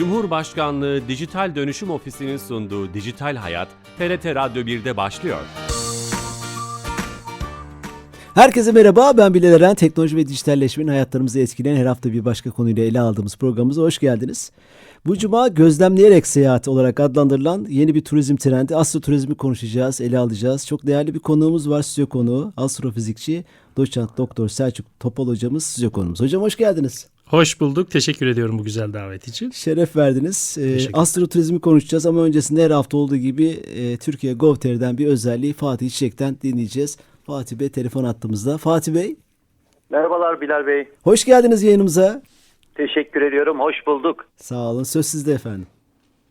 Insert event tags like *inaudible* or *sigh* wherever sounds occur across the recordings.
Cumhurbaşkanlığı Dijital Dönüşüm Ofisi'nin sunduğu Dijital Hayat, TRT Radyo 1'de başlıyor. Herkese merhaba ben Bilal Eren. Teknoloji ve dijitalleşmenin hayatlarımızı etkileyen her hafta bir başka konuyla ele aldığımız programımıza hoş geldiniz. Bu cuma gözlemleyerek seyahat olarak adlandırılan yeni bir turizm trendi astroturizmi konuşacağız, ele alacağız. Çok değerli bir konuğumuz var, stüdyo konuğu, astrofizikçi, doçent doktor Selçuk Topal hocamız stüdyo konuğumuz. Hocam hoş geldiniz. Hoş bulduk. Teşekkür ediyorum bu güzel davet için. Şeref verdiniz. Ee, astroturizmi konuşacağız ama öncesinde her hafta olduğu gibi e, Türkiye Gov.tr'den bir özelliği Fatih Çiçek'ten dinleyeceğiz. Fatih Bey telefon attığımızda. Fatih Bey Merhabalar Bilal Bey. hoş geldiniz yayınımıza. Teşekkür ediyorum. Hoş bulduk. Sağ olun. Söz sizde efendim.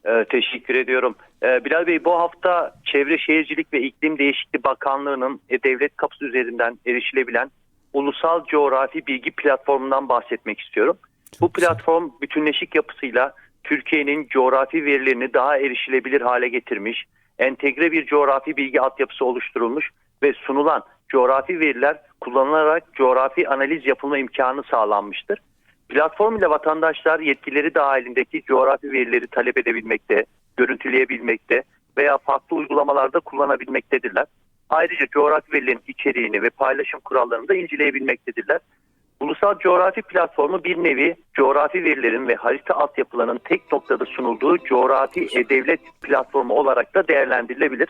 Ee, teşekkür ediyorum. Ee, Bilal Bey bu hafta Çevre Şehircilik ve İklim Değişikliği Bakanlığı'nın e, devlet kapısı üzerinden erişilebilen Ulusal Coğrafi Bilgi Platformu'ndan bahsetmek istiyorum. bu güzel. platform bütünleşik yapısıyla Türkiye'nin coğrafi verilerini daha erişilebilir hale getirmiş, entegre bir coğrafi bilgi altyapısı oluşturulmuş ve sunulan coğrafi veriler kullanılarak coğrafi analiz yapılma imkanı sağlanmıştır. Platform ile vatandaşlar yetkileri dahilindeki coğrafi verileri talep edebilmekte, görüntüleyebilmekte veya farklı uygulamalarda kullanabilmektedirler. Ayrıca coğrafi verilerin içeriğini ve paylaşım kurallarını da inceleyebilmektedirler. Ulusal Coğrafi Platformu bir nevi coğrafi verilerin ve harita altyapılarının tek noktada sunulduğu coğrafi e-devlet platformu olarak da değerlendirilebilir.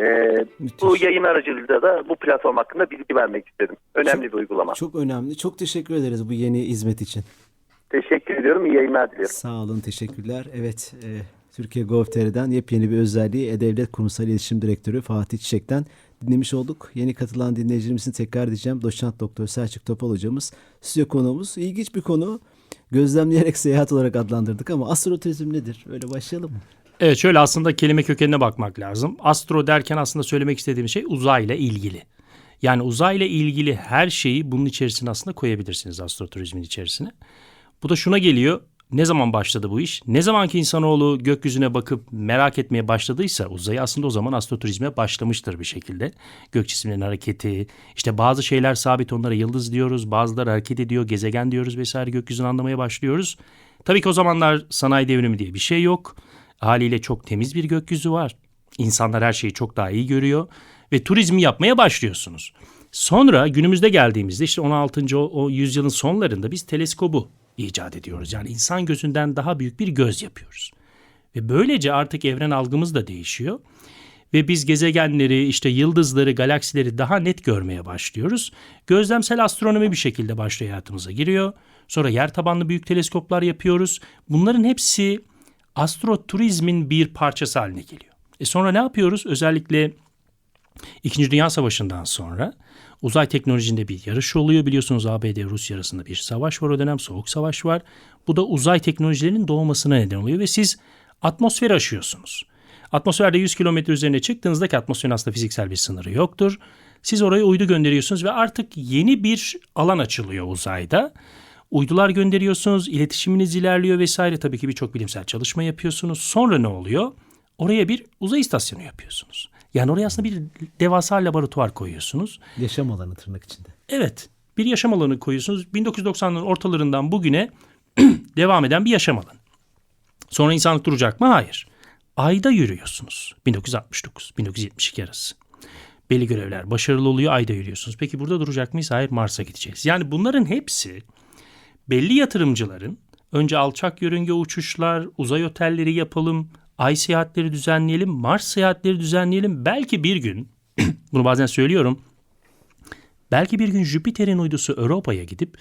Ee, bu yayın aracılığıyla da bu platform hakkında bilgi vermek istedim. Önemli bir uygulama. Çok önemli. Çok teşekkür ederiz bu yeni hizmet için. Teşekkür ediyorum. İyi yayınlar diliyorum. Sağ olun. Teşekkürler. Evet. E, Türkiye Gov.tr'den yepyeni bir özelliği E-Devlet Kurumsal İletişim Direktörü Fatih Çiçek'ten dinlemiş olduk. Yeni katılan dinleyicilerimizin tekrar diyeceğim. Doçent Doktor Selçuk Topal hocamız. Stüdyo konuğumuz. İlginç bir konu. Gözlemleyerek seyahat olarak adlandırdık ama astroturizm nedir? Öyle başlayalım mı? Evet şöyle aslında kelime kökenine bakmak lazım. Astro derken aslında söylemek istediğim şey uzayla ilgili. Yani uzayla ilgili her şeyi bunun içerisine aslında koyabilirsiniz astroturizmin içerisine. Bu da şuna geliyor. Ne zaman başladı bu iş? Ne zamanki insanoğlu gökyüzüne bakıp merak etmeye başladıysa uzayı aslında o zaman astroturizme başlamıştır bir şekilde. Gök cisimlerinin hareketi, işte bazı şeyler sabit onlara yıldız diyoruz, bazıları hareket ediyor, gezegen diyoruz vesaire gökyüzünü anlamaya başlıyoruz. Tabii ki o zamanlar sanayi devrimi diye bir şey yok. Haliyle çok temiz bir gökyüzü var. İnsanlar her şeyi çok daha iyi görüyor ve turizmi yapmaya başlıyorsunuz. Sonra günümüzde geldiğimizde işte 16. o, yüzyılın sonlarında biz teleskobu icat ediyoruz. Yani insan gözünden daha büyük bir göz yapıyoruz. Ve böylece artık evren algımız da değişiyor. Ve biz gezegenleri, işte yıldızları, galaksileri daha net görmeye başlıyoruz. Gözlemsel astronomi bir şekilde başlıyor hayatımıza giriyor. Sonra yer tabanlı büyük teleskoplar yapıyoruz. Bunların hepsi astroturizmin bir parçası haline geliyor. E sonra ne yapıyoruz? Özellikle İkinci Dünya Savaşı'ndan sonra uzay teknolojisinde bir yarış oluyor. Biliyorsunuz ABD Rusya arasında bir savaş var o dönem. Soğuk savaş var. Bu da uzay teknolojilerinin doğmasına neden oluyor ve siz atmosferi aşıyorsunuz. Atmosferde 100 kilometre üzerine çıktığınızda ki atmosferin aslında fiziksel bir sınırı yoktur. Siz oraya uydu gönderiyorsunuz ve artık yeni bir alan açılıyor uzayda. Uydular gönderiyorsunuz, iletişiminiz ilerliyor vesaire. Tabii ki birçok bilimsel çalışma yapıyorsunuz. Sonra ne oluyor? Oraya bir uzay istasyonu yapıyorsunuz. Yani oraya aslında bir devasa laboratuvar koyuyorsunuz. Yaşam alanı tırnak içinde. Evet, bir yaşam alanı koyuyorsunuz. 1990'ların ortalarından bugüne *clears throat* devam eden bir yaşam alanı. Sonra insanlık duracak mı? Hayır. Ayda yürüyorsunuz. 1969, 1972 arası. Belli görevler başarılı oluyor, ayda yürüyorsunuz. Peki burada duracak mıyız? Hayır, Mars'a gideceğiz. Yani bunların hepsi belli yatırımcıların önce alçak yörünge uçuşlar, uzay otelleri yapalım, ay seyahatleri düzenleyelim, Mars seyahatleri düzenleyelim. Belki bir gün, *clears throat* bunu bazen söylüyorum, belki bir gün Jüpiter'in uydusu Europa'ya gidip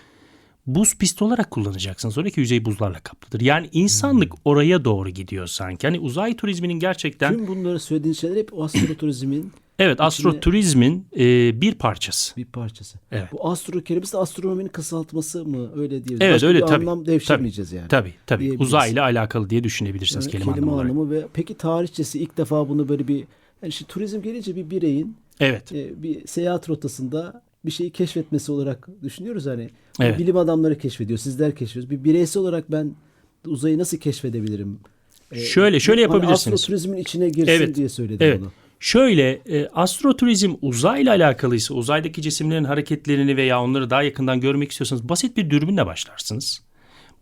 buz pisti olarak kullanacaksınız. Oradaki yüzey buzlarla kaplıdır. Yani insanlık oraya doğru gidiyor sanki. Hani uzay turizminin gerçekten... Tüm bunları söylediğin şeyler hep o astroturizmin Evet astroturizmin e, bir parçası. bir parçası. Evet. Bu astro kelimesi de astronominin kısaltması mı? Öyle diyebiliriz. Evet Başka öyle bir tabii. anlam devşirmeyeceğiz yani. Tabii tabii. Uzayla alakalı diye düşünebilirsiniz Yani kelime, kelime anlamı anlamı ve peki tarihçesi ilk defa bunu böyle bir yani işte turizm gelince bir bireyin Evet. e, bir seyahat rotasında bir şeyi keşfetmesi olarak düşünüyoruz hani. Evet. Bilim adamları keşfediyor, sizler keşfediyorsunuz. Bir bireysel olarak ben uzayı nasıl keşfedebilirim? E, Şöyle şöyle hani yapabilirsiniz. astroturizmin içine girsin Evet. diye söyledim Evet. bunu. Şöyle e, astroturizm uzayla alakalıysa uzaydaki cisimlerin hareketlerini veya onları daha yakından görmek istiyorsanız basit bir dürbünle başlarsınız.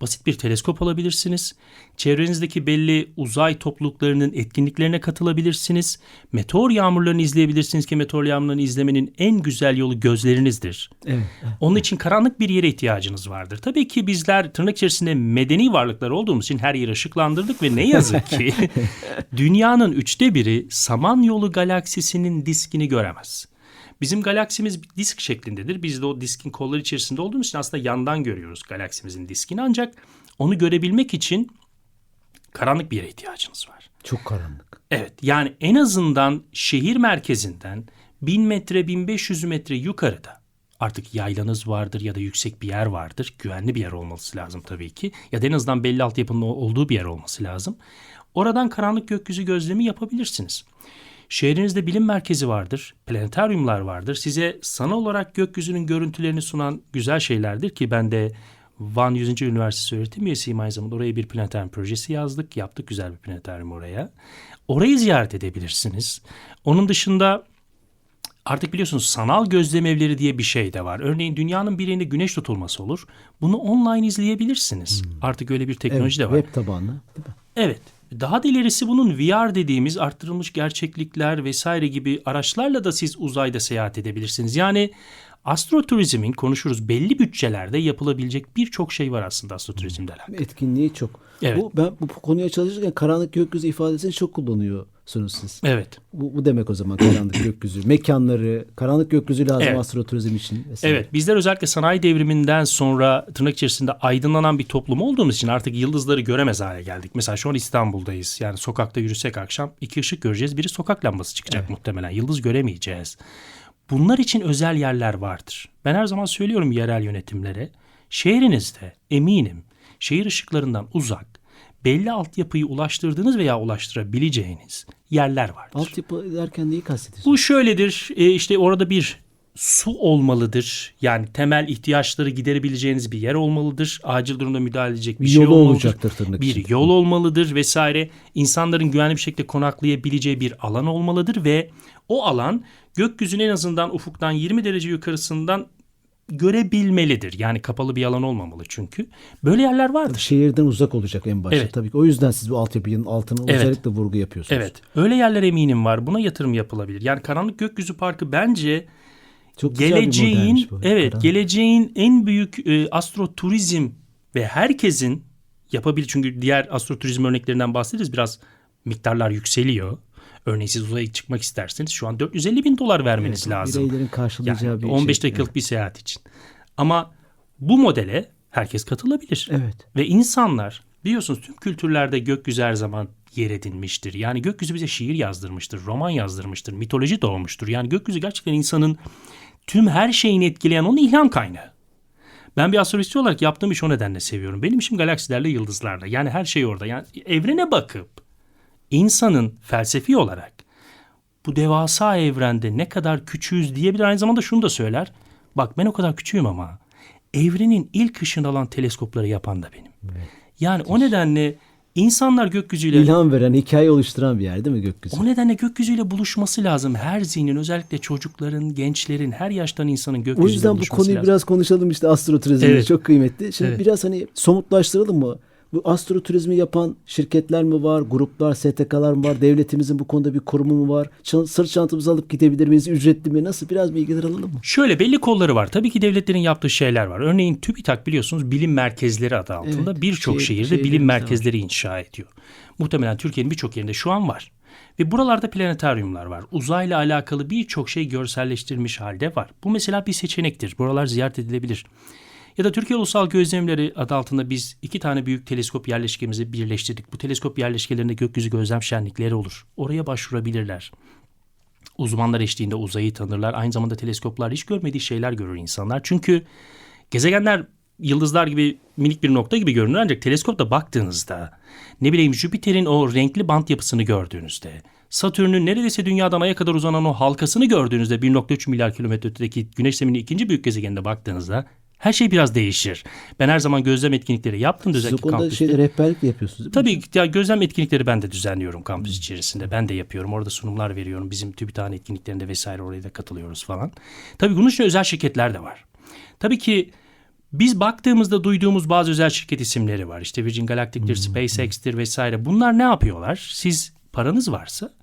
Basit bir teleskop alabilirsiniz. Çevrenizdeki belli uzay topluluklarının etkinliklerine katılabilirsiniz. Meteor yağmurlarını izleyebilirsiniz ki meteor yağmurlarını izlemenin en güzel yolu gözlerinizdir. Evet. Onun için karanlık bir yere ihtiyacınız vardır. Tabii ki bizler tırnak içerisinde medeni varlıklar olduğumuz için her yeri ışıklandırdık ve ne yazık ki *laughs* dünyanın üçte biri Samanyolu galaksisinin diskini göremez. Bizim galaksimiz disk şeklindedir. Biz de o diskin kolları içerisinde olduğumuz için aslında yandan görüyoruz galaksimizin diskini. Ancak onu görebilmek için karanlık bir yere ihtiyacınız var. Çok karanlık. Evet yani en azından şehir merkezinden 1000 metre 1500 metre yukarıda artık yaylanız vardır ya da yüksek bir yer vardır. Güvenli bir yer olması lazım tabii ki. Ya da en azından belli altyapının olduğu bir yer olması lazım. Oradan karanlık gökyüzü gözlemi yapabilirsiniz. Şehrinizde bilim merkezi vardır, planetaryumlar vardır. Size sanal olarak gökyüzünün görüntülerini sunan güzel şeylerdir ki ben de Van 100. Üniversitesi öğretim üyesiyim aynı zamanda. Oraya bir planetaryum projesi yazdık. Yaptık güzel bir planetaryum oraya. Orayı ziyaret edebilirsiniz. Onun dışında artık biliyorsunuz sanal gözlem evleri diye bir şey de var. Örneğin dünyanın bir yerinde güneş tutulması olur. Bunu online izleyebilirsiniz. Artık öyle bir teknoloji Evet, de var. web tabanlı. Değil mi? Evet. Daha da ilerisi bunun VR dediğimiz arttırılmış gerçeklikler vesaire gibi araçlarla da siz uzayda seyahat edebilirsiniz. Yani astroturizmin konuşuruz belli bütçelerde yapılabilecek birçok şey var aslında astroturizmle alakalı. Etkinliği çok. Evet. Bu, ben bu konuya çalışırken karanlık gökyüzü ifadesini çok kullanıyorsunuz siz. Evet. Bu, bu demek o zaman karanlık *coughs* gökyüzü. Mekanları, karanlık gökyüzü lazım Evet. astroturizm için. vesaire. Evet bizler özellikle sanayi devriminden sonra tırnak içerisinde aydınlanan bir toplum olduğumuz için artık yıldızları göremez hale geldik. Mesela şu an İstanbul'dayız. Yani sokakta yürüsek akşam iki ışık göreceğiz. Biri sokak lambası çıkacak muhtemelen. Yıldız göremeyeceğiz. Bunlar için özel yerler vardır. Ben her zaman söylüyorum yerel yönetimlere. Şehrinizde eminim şehir ışıklarından uzak belli altyapıyı ulaştırdığınız veya ulaştırabileceğiniz yerler vardır. Altyapı derken neyi kastediyorsunuz? Bu şöyledir. E, işte orada bir su olmalıdır. Yani temel ihtiyaçları giderebileceğiniz bir yer olmalıdır. Acil durumda müdahale edecek bir, Bir şey yolu olmalıdır. olacaktır tırnak Bir içinde. yol olmalıdır vesaire. İnsanların güvenli bir şekilde konaklayabileceği bir alan olmalıdır ve o alan gökyüzünün en azından ufuktan 20 derece yukarısından görebilmelidir. Yani kapalı bir alan olmamalı çünkü. Böyle yerler vardır. Şehirden uzak olacak en başta Evet. tabii ki. O yüzden siz bu altyapının altına Evet. özellikle vurgu yapıyorsunuz. Evet. Öyle yerler eminim var. Buna yatırım yapılabilir. Yani Karanlık Gökyüzü Parkı bence Çok geleceğin bu. evet geleceğin en büyük e, astroturizm ve herkesin yapabilir çünkü diğer astroturizm örneklerinden bahsederiz biraz miktarlar yükseliyor. Örneğin siz uzaya çıkmak isterseniz şu an 450 bin dolar vermeniz lazım. Bireylerin karşılayacağı Yani bir 15 şey. dakikalık bir seyahat için. Ama bu modele herkes katılabilir. Evet. Ve insanlar biliyorsunuz tüm kültürlerde gökyüzü her zaman yer edinmiştir. Yani gökyüzü bize şiir yazdırmıştır, roman yazdırmıştır, mitoloji doğmuştur. Yani gökyüzü gerçekten insanın tüm her şeyini etkileyen onun ilham kaynağı. Ben bir astrofizikçi olarak yaptığım iş o nedenle seviyorum. Benim işim galaksilerle, yıldızlarla. Yani her şey orada. Yani evrene bakıp insanın felsefi olarak bu devasa evrende ne kadar küçüğüz diyebilir. Aynı zamanda şunu da söyler. Bak ben o kadar küçüğüm ama evrenin ilk ışığını alan teleskopları yapan da benim. Yani o nedenle insanlar gökyüzüyle İlham veren, hikaye oluşturan bir yer değil mi gökyüzü? o nedenle gökyüzüyle buluşması lazım. Her zihnin özellikle çocukların, gençlerin, her yaştan insanın gökyüzüyle O yüzden bu buluşması konuyu lazım. biraz konuşalım işte astroturizmde Evet. çok kıymetli. Şimdi Evet. biraz hani somutlaştıralım mı? Bu astroturizmi yapan şirketler mi var, gruplar, STK'lar mı var, devletimizin bu konuda bir kurumu mu var? Ç- sırt çantamızı alıp gidebilir miyiz, ücretli mi? Nasıl? Biraz bilgiler alalım mı? Şöyle belli kolları var. Tabii ki devletlerin yaptığı şeyler var. Örneğin TÜBİTAK biliyorsunuz bilim merkezleri adı altında Evet, birçok şehir- şehirde şehirlerimizde bilim var. merkezleri inşa ediyor. Muhtemelen Türkiye'nin birçok yerinde şu an var. Ve buralarda planetaryumlar var. Uzayla alakalı birçok şey görselleştirilmiş halde var. Bu mesela bir seçenektir. Buralar ziyaret edilebilir. Ya da Türkiye Ulusal Gözlemleri adı altında biz iki tane büyük teleskop yerleşkemizi birleştirdik. Bu teleskop yerleşkelerinde gökyüzü gözlem şenlikleri olur. Oraya başvurabilirler. Uzmanlar eşliğinde uzayı tanırlar. Aynı zamanda teleskoplar hiç görmediği şeyler görür insanlar. Çünkü gezegenler yıldızlar gibi minik bir nokta gibi görünür ancak teleskopta baktığınızda ne bileyim Jüpiter'in o renkli bant yapısını gördüğünüzde Satürn'ün neredeyse dünyadan aya kadar uzanan o halkasını gördüğünüzde 1.3 milyar kilometre ötedeki güneş sisteminin ikinci büyük gezegenine baktığınızda her şey biraz değişir. Ben her zaman gözlem etkinlikleri yaptım Siz o konuda kampüste. şeyde rehberlik de yapıyorsunuz değil mi? Tabii ya gözlem etkinlikleri ben de düzenliyorum kampüs içerisinde. Ben de yapıyorum. Orada sunumlar veriyorum. Bizim TÜBİTAK'ın etkinliklerinde vesaire oraya da katılıyoruz falan. Tabii bunun için özel şirketler de var. Tabii ki Biz baktığımızda duyduğumuz bazı özel şirket isimleri var. İşte Virgin Galactic'tir, SpaceX'tir vesaire. Bunlar ne yapıyorlar? Siz paranız varsa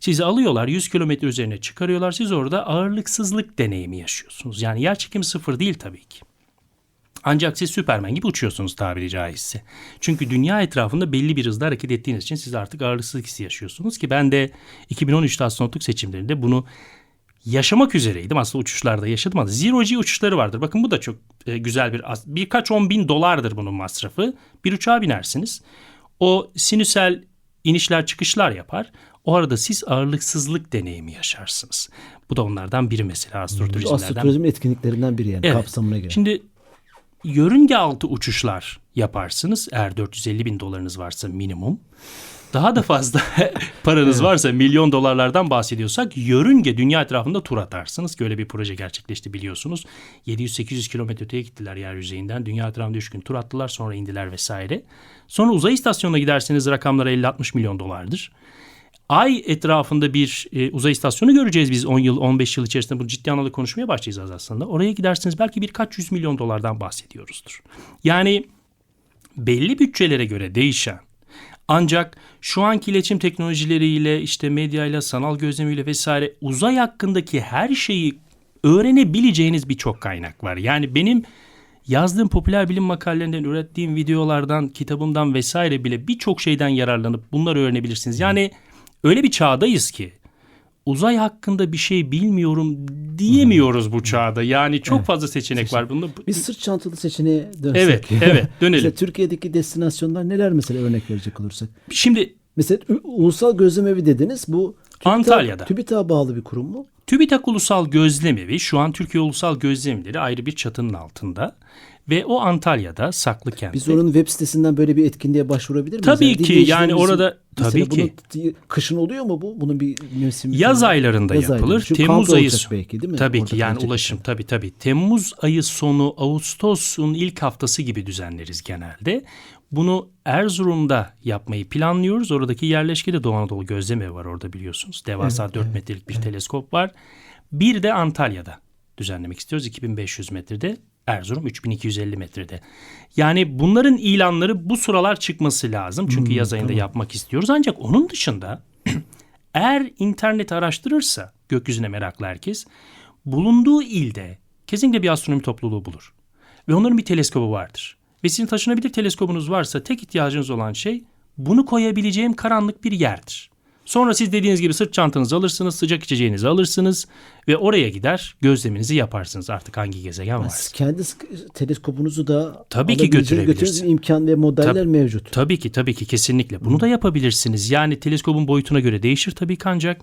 sizi alıyorlar 100 kilometre üzerine çıkarıyorlar. Siz orada ağırlıksızlık deneyimi yaşıyorsunuz. Yani yer çekimi sıfır değil tabii ki. Ancak siz Süpermen gibi uçuyorsunuz tabiri caizse. Çünkü dünya etrafında belli bir hızda hareket ettiğiniz için siz artık ağırlıksızlık hissi yaşıyorsunuz ki ben de 2013'te astronotluk seçimlerinde bunu yaşamak üzereydim. Aslında uçuşlarda yaşadım ama Zero G uçuşları vardır. Bakın bu da çok e, güzel bir birkaç on bin dolardır bunun masrafı. Bir uçağa binersiniz. O sinüsel inişler çıkışlar yapar. O arada siz ağırlıksızlık deneyimi yaşarsınız. Bu da onlardan biri mesela astroturizmlerden. Astroturizmin etkinliklerinden biri yani Evet. kapsamına göre. Şimdi yörünge altı uçuşlar yaparsınız. Eğer 450 bin dolarınız varsa minimum. Daha da fazla *laughs* paranız varsa milyon dolarlardan bahsediyorsak yörünge dünya etrafında tur atarsınız. ki Öyle bir proje gerçekleşti biliyorsunuz. 700-800 kilometre öteye gittiler yer yüzeyinden. Dünya etrafında 3 gün tur attılar sonra indiler vesaire. Sonra uzay istasyonuna giderseniz rakamlar 50-60 milyon dolardır. Ay etrafında bir e, uzay istasyonu göreceğiz biz 10 yıl 15 yıl içerisinde. Bu ciddi anlamda konuşmaya başlayacağız aslında. Oraya giderseniz belki birkaç yüz milyon dolardan bahsediyoruzdur. Yani belli bütçelere göre değişen ancak şu anki iletişim teknolojileriyle işte medyayla sanal gözlemiyle vesaire uzay hakkındaki her şeyi öğrenebileceğiniz birçok kaynak var. Yani benim yazdığım popüler bilim makalelerinden, ürettiğim videolardan, kitabımdan vesaire bile birçok şeyden yararlanıp bunları öğrenebilirsiniz. Yani öyle bir çağdayız ki uzay hakkında bir şey bilmiyorum diyemiyoruz bu çağda. Yani çok fazla seçenek var. Bunda Bir sırt çantalı seçeneğe dönsek. Evet, evet, *laughs* dönelim. mesela Türkiye'deki destinasyonlar neler mesela örnek verecek olursak? Şimdi Mesela Ulusal Gözlem Evi dediniz. Bu TÜBİTAK- Antalya'da. TÜBİTAK'a bağlı bir kurum mu? TÜBİTAK Ulusal Gözlemevi şu an Türkiye Ulusal Gözlemleri ayrı bir çatının altında ve o Antalya'da saklı kentte. Biz onun web sitesinden böyle bir etkinliğe başvurabilir miyiz? Tabii ki, dinleyicilerimizin- yani orada- tabii ki. bunun- kışın oluyor mu bu? Bunun bir mevsimi Yaz falan- aylarında Yaz yapılır. aylarında. Çünkü Temmuz ayı belki değil mi? Tabii Orada ki yani ulaşım tabii tabii. Temmuz ayı sonu Ağustos'un ilk haftası gibi düzenleriz genelde. Bunu Erzurum'da yapmayı planlıyoruz. Oradaki yerleşkede Doğu Anadolu Gözleme var orada biliyorsunuz. Devasa 4 metrelik bir teleskop var. Bir de Antalya'da düzenlemek istiyoruz. 2500 metrede. Erzurum 3250 metrede. Yani bunların ilanları bu sıralar çıkması lazım. Çünkü yaz ayında yapmak istiyoruz. Ancak onun dışında *clears throat* eğer internet araştırırsa gökyüzüne meraklı herkes bulunduğu ilde kesinlikle bir astronomi topluluğu bulur. Ve onların bir teleskobu vardır. Ve sizin taşınabilir teleskobunuz varsa tek ihtiyacınız olan şey bunu koyabileceğim karanlık bir yerdir. Sonra siz dediğiniz gibi sırt çantanızı alırsınız, sıcak içeceğinizi alırsınız ve oraya gider gözleminizi yaparsınız artık hangi gezegen varsa. Siz kendi sk- teleskobunuzu da Tabii ki götürebilirsiniz. imkan ve modeller Tabii. mevcut. Tabii ki tabii ki kesinlikle. Bunu da yapabilirsiniz. Yani teleskobun boyutuna göre değişir tabii ki ancak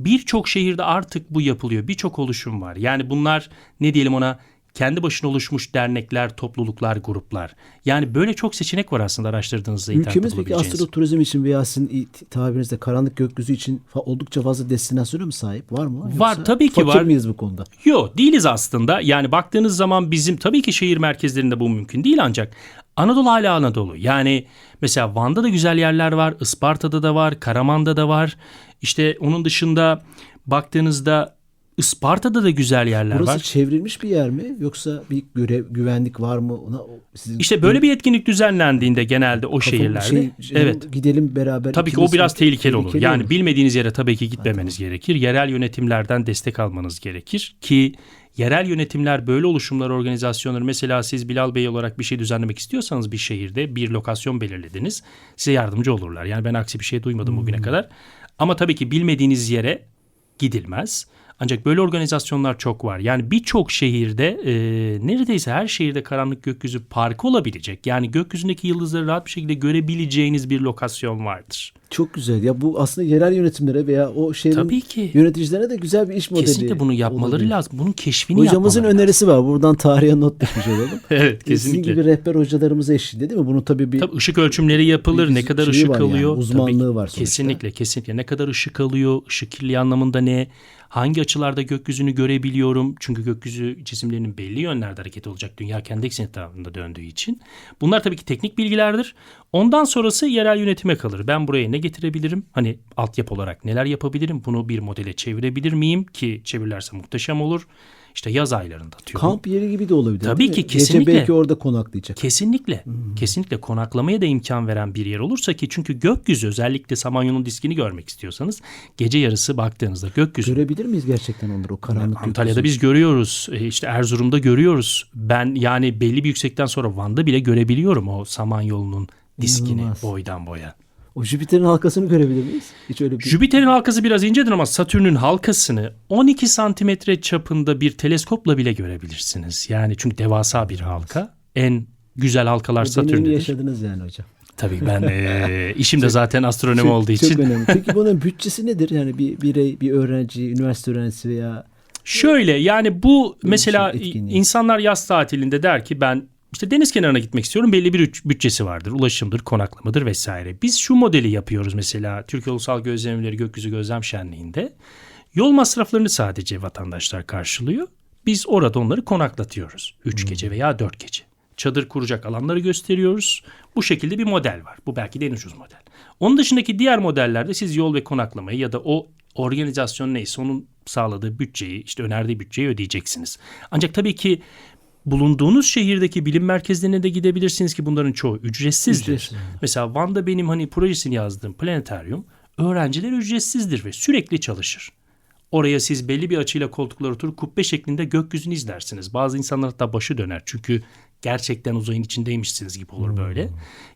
birçok şehirde artık bu yapılıyor. Birçok oluşum var. Yani bunlar ne diyelim ona kendi başına oluşmuş dernekler, topluluklar, gruplar. Yani böyle çok seçenek var aslında araştırdığınızda internette Ülkemiz peki bulabileceğiniz. astroturizm için veya sizin tabirinizde karanlık gökyüzü için oldukça fazla destinasyona mı sahip? Var mı? Var, Yoksa tabii ki fakir var. miyiz bu konuda? Yok değiliz aslında. Yani baktığınız zaman bizim tabii ki şehir merkezlerinde bu mümkün değil ancak Anadolu hala Anadolu. Yani mesela Van'da da güzel yerler var, Isparta'da da var, Karaman'da da var. İşte onun dışında baktığınızda Isparta'da da güzel yerler Burası var. çevrilmiş bir yer mi? Yoksa bir görev, güvenlik var mı? Ona, sizin İşte böyle bir etkinlik düzenlendiğinde genelde o şehirlerde. şey- şey, evet. Gidelim beraber. Tabii ki o biraz de- tehlikeli olur. Yani olur. bilmediğiniz yere tabii ki gitmemeniz gerekir. Yerel yönetimlerden destek almanız gerekir ki yerel yönetimler böyle oluşumlar organizasyonları mesela siz Bilal Bey olarak bir şey düzenlemek istiyorsanız bir şehirde bir lokasyon belirlediniz. Size yardımcı olurlar. Yani ben aksi bir şey duymadım bugüne Hmm. kadar. Ama tabii ki bilmediğiniz yere gidilmez. Ancak böyle organizasyonlar çok var. Yani birçok şehirde e, neredeyse her şehirde karanlık gökyüzü parkı olabilecek. Yani gökyüzündeki yıldızları rahat bir şekilde görebileceğiniz bir lokasyon vardır. Çok güzel. Ya bu aslında yerel yönetimlere veya o şehrin Tabii ki. yöneticilerine de güzel bir iş modeli. Kesinlikle bunu yapmaları olabilir. lazım. Bunun keşfini Hocamızın yapmaları önerisi var. Buradan tarihe not düşmüş olalım. lazım. *laughs* Evet Sizin kesinlikle. gibi rehber hocalarımız eşliğinde değil mi? Bunun tabii bir Tabii ışık ölçümleri yapılır. bir Ne kadar ışık var yani, alıyor? uzmanlığı Tabii, var sonuçta. Kesinlikle, kesinlikle. Ne kadar ışık alıyor? Işık kirliliği anlamında ne? Hangi açılarda gökyüzünü görebiliyorum? Çünkü gökyüzü cisimlerinin belli yönlerde hareket olacak. Dünya kendi ekseni etrafında döndüğü için. Bunlar tabii ki teknik bilgilerdir. Ondan sonrası yerel yönetime kalır. Ben buraya ne getirebilirim? Hani altyapı olarak neler yapabilirim? Bunu bir modele çevirebilir miyim? Ki çevirirlerse muhteşem olur. İşte yaz aylarında atıyorum. Kamp yeri gibi de olabilir. Tabii ki, Gece kesinlikle. belki orada konaklayacak. Kesinlikle. Kesinlikle konaklamaya da imkan veren bir yer olursa ki çünkü gökyüzü özellikle Samanyolu'nun diskini görmek istiyorsanız gece yarısı baktığınızda gökyüzü Görebilir miyiz gerçekten onları o karanlık Antalya'da gökyüzü? biz görüyoruz. e, işte Erzurum'da görüyoruz. Ben yani belli bir yüksekten sonra Van'da bile görebiliyorum o Samanyolu'nun diskini İnanılmaz. boydan boya. O Jüpiter'in halkasını görebilir miyiz? Hiç öyle bir Jüpiter'in halkası biraz incedir ama Satürn'ün halkasını 12 santimetre çapında bir teleskopla bile görebilirsiniz. Yani çünkü devasa bir halka. En güzel halkalar Satürn'dedir. yaşadınız yani hocam. Tabii ben e, *laughs* işim de zaten astronomi Çok- olduğu Çok için. önemli. Peki *laughs* bunun bütçesi nedir? Yani bir birey, bir öğrenci, üniversite öğrencisi veya Şöyle yani bu mesela insanlar yaz tatilinde der ki ben işte deniz kenarına gitmek istiyorum. Belli bir bütçesi vardır. Ulaşımdır, konaklamadır vesaire. Biz şu modeli yapıyoruz mesela Türkiye Ulusal Gözlemleri Gökyüzü Gözlem Şenliği'nde. Yol masraflarını sadece vatandaşlar karşılıyor. Biz orada onları konaklatıyoruz. Üç gece veya dört gece. Çadır kuracak alanları gösteriyoruz. Bu şekilde bir model var. Bu belki de en ucuz model. Onun dışındaki diğer modellerde siz yol ve konaklamayı ya da o organizasyon neyse onun sağladığı bütçeyi işte önerdiği bütçeyi ödeyeceksiniz. Ancak tabii ki bulunduğunuz şehirdeki bilim merkezlerine de gidebilirsiniz ki bunların çoğu ücretsizdir. Ücretsiz. Mesela Van'da benim hani projesini yazdığım planetaryum öğrenciler ücretsizdir ve sürekli çalışır. Oraya siz belli bir açıyla koltuklar oturup kubbe şeklinde gökyüzünü izlersiniz. Bazı insanlar hatta başı döner çünkü gerçekten uzayın içindeymişsiniz gibi olur böyle.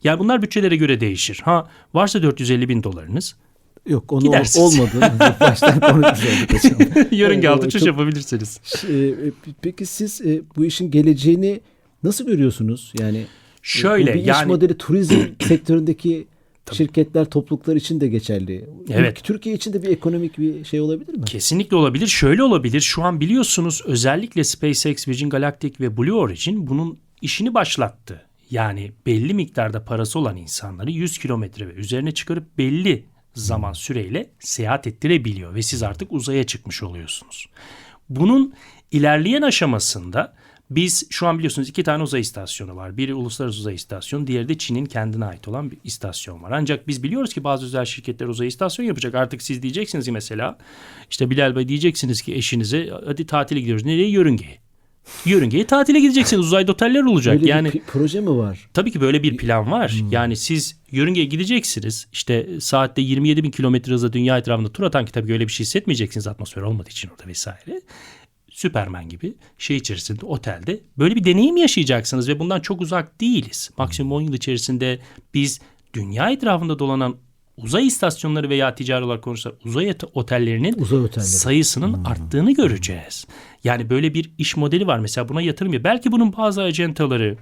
Yani bunlar bütçelere göre değişir. Ha varsa 450 bin dolarınız yok onu Gidersiniz. olmadı. *laughs* Baştan konuşmuş olduk yörünge altı uçuş yapabilirsiniz. Ee, Peki siz e, bu işin geleceğini nasıl görüyorsunuz? Yani Şöyle bu bir iş yani modeli turizm *clears throat* sektöründeki şirketler, topluluklar için de geçerli. Evet. Türkiye için de bir ekonomik bir şey olabilir mi? Kesinlikle olabilir. Şöyle olabilir. Şu an biliyorsunuz özellikle SpaceX, Virgin Galactic ve Blue Origin bunun işini başlattı. Yani belli miktarda parası olan insanları 100 kilometre ve üzerine çıkarıp belli zaman süreyle seyahat ettirebiliyor ve siz artık uzaya çıkmış oluyorsunuz. Bunun ilerleyen aşamasında biz şu an biliyorsunuz iki tane uzay istasyonu var. Biri uluslararası uzay istasyonu, diğeri de Çin'in kendine ait olan bir istasyon var. Ancak biz biliyoruz ki bazı özel şirketler uzay istasyon yapacak. Artık siz diyeceksiniz ki mesela işte Bilal Bey diyeceksiniz ki eşinize hadi tatile gidiyoruz. Nereye? Yörüngeye. Yörüngeye tatile gideceksiniz. Uzayda oteller olacak. Böyle yani bir proje mi var? Tabii ki böyle bir plan var. Yani siz yörüngeye gideceksiniz. İşte saatte 27 bin kilometre hızla dünya etrafında tur atan ki tabii öyle bir şey hissetmeyeceksiniz atmosfer olmadığı için orada vesaire. Süpermen gibi şey içerisinde otelde böyle bir deneyim yaşayacaksınız ve bundan çok uzak değiliz. Maksimum 10 yıl içerisinde biz dünya etrafında dolanan uzay istasyonları veya ticari olarak konuşsak uzay ot- otellerinin Uzay otelleri. sayısının arttığını göreceğiz. Yani böyle bir iş modeli var. Mesela buna yatırım ya. Belki bunun bazı acentaları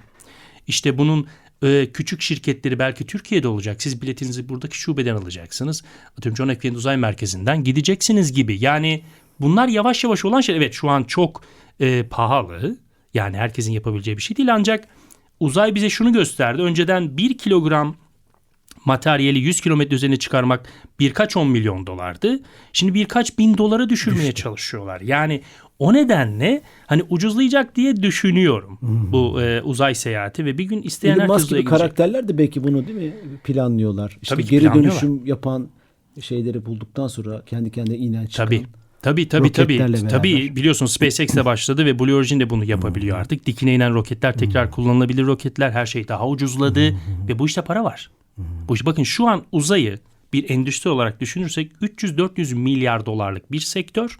işte bunun e, küçük şirketleri belki Türkiye'de olacak. Siz biletinizi buradaki şubeden alacaksınız. Atıyorum John F. Kennedy Uzay Merkezi'nden gideceksiniz gibi. Yani bunlar yavaş yavaş olan şey. Evet şu an çok e, pahalı. Yani herkesin yapabileceği bir şey değil. Ancak uzay bize şunu gösterdi. Önceden 1 kilogram materyali 100 kilometre üzerine çıkarmak birkaç 10 milyon dolardı. Şimdi birkaç bin dolara düşürmeye çalışıyorlar. Yani o nedenle hani ucuzlayacak diye düşünüyorum bu e, uzay seyahati ve bir gün isteyen herkes uzaya gidecek. karakterler de belki bunu değil mi planlıyorlar. İşte Tabii geri dönüşüm yapan şeyleri bulduktan sonra kendi kendine inen çıkan. Tabii. Tabii tabii tabii. Beraber. Tabii biliyorsun SpaceX'le başladı ve Blue Origin de bunu yapabiliyor artık. Dikine inen roketler tekrar kullanılabilir roketler. Her şey daha ucuzladı ve bu işte para var. İş bakın şu an uzayı bir endüstri olarak düşünürsek 300-400 milyar dolarlık bir sektör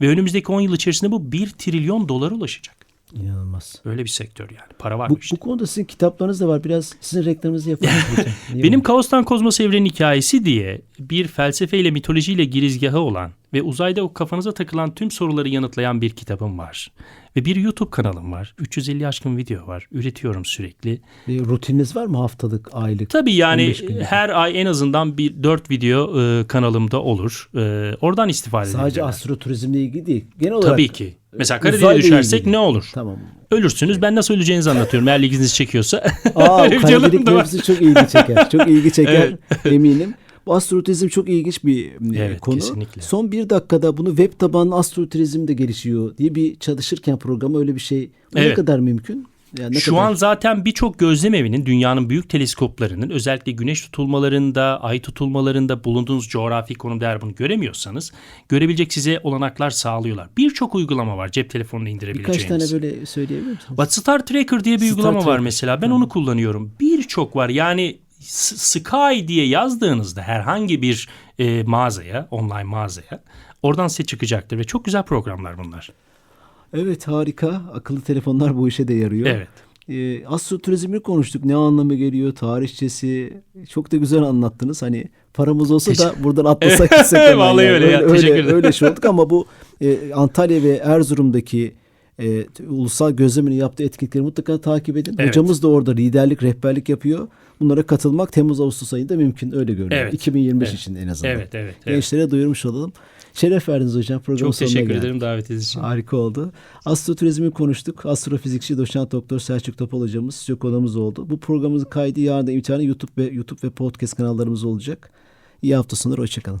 ve önümüzdeki 10 yıl içerisinde bu 1 trilyon dolara ulaşacak. İnanılmaz. Öyle bir sektör yani. Para var Bu, işte. bu konuda sizin kitaplarınız da var. Biraz sizin reklamınızı yapalım *laughs* Benim? Kaos'tan Kozmos Evrenin Hikayesi diye bir felsefeyle mitolojiyle girizgahı olan ve uzayda o kafanıza takılan tüm soruları yanıtlayan bir kitabım var. Ve bir YouTube kanalım var. 350 aşkın video var. Üretiyorum sürekli. Bir rutininiz var mı haftalık, aylık? Tabii yani 15 günlük. her ay en azından bir 4 video e, kanalımda olur. E, oradan istifade Sadece edebilirler. astroturizmle ilgili değil. Genel olarak Tabii ki. Mesela uzayla Karadeniz'e düşersek ilgili. ne olur? Tamam. Ölürsünüz. Ben nasıl öleceğinizi anlatıyorum. Eğer ilginizi çekiyorsa. Aa, Öyle bir kara yanım delik da var. mevzusu çok ilgi çeker. Çok ilgi çeker *laughs* eminim. Bu astroturizm çok ilginç bir e, Evet, konu. kesinlikle. Son bir dakikada bunu web tabanlı astroturizm de gelişiyor diye bir çalışırken programı öyle bir şey. Ne Evet. kadar mümkün? Yani ne Şu kadar- an zaten birçok gözlem evinin dünyanın büyük teleskoplarının özellikle güneş tutulmalarında, ay tutulmalarında bulunduğunuz coğrafi konumda eğer bunu göremiyorsanız görebilecek size olanaklar sağlıyorlar. Birçok uygulama var cep telefonuna birkaç indirebileceğiniz. tane böyle söyleyebilir misiniz? What Star Tracker diye bir Star uygulama var Tracker. mesela. Ben onu kullanıyorum. Birçok var. Yani Sky diye yazdığınızda herhangi bir e, mağazaya, online mağazaya oradan size çıkacaktır ve çok güzel programlar bunlar. Evet harika. Akıllı telefonlar bu işe de yarıyor. Evet. Ee, astroturizmi konuştuk. Ne anlamı geliyor? Tarihçesi. Çok da güzel anlattınız. Hani paramız olsa da buradan *laughs* atlasak gitsek Vallahi yani. öyle ya. Öyle, öyle şey olduk ama bu e, Antalya ve Erzurum'daki e, ulusal gözlemini yaptığı etkinlikleri mutlaka takip edin. Evet. Hocamız da orada liderlik, rehberlik yapıyor. Bunlara katılmak Temmuz-Ağustos ayında mümkün. Öyle görünüyor. Evet. 2025 Evet. için en azından. Evet, evet, evet. Gençlere duyurmuş olalım. Şeref verdiniz hocam. Programın Çok teşekkür geldik. ederim davetiniz için. Harika oldu. Astroturizmi konuştuk. Astrofizikçi doçent doktor Selçuk Topal hocamız stüdyo konuğumuz oldu. Bu programımızın kaydı yarın da imtihanı YouTube ve YouTube ve podcast kanallarımız olacak. İyi hafta sonları. Hoşçakalın.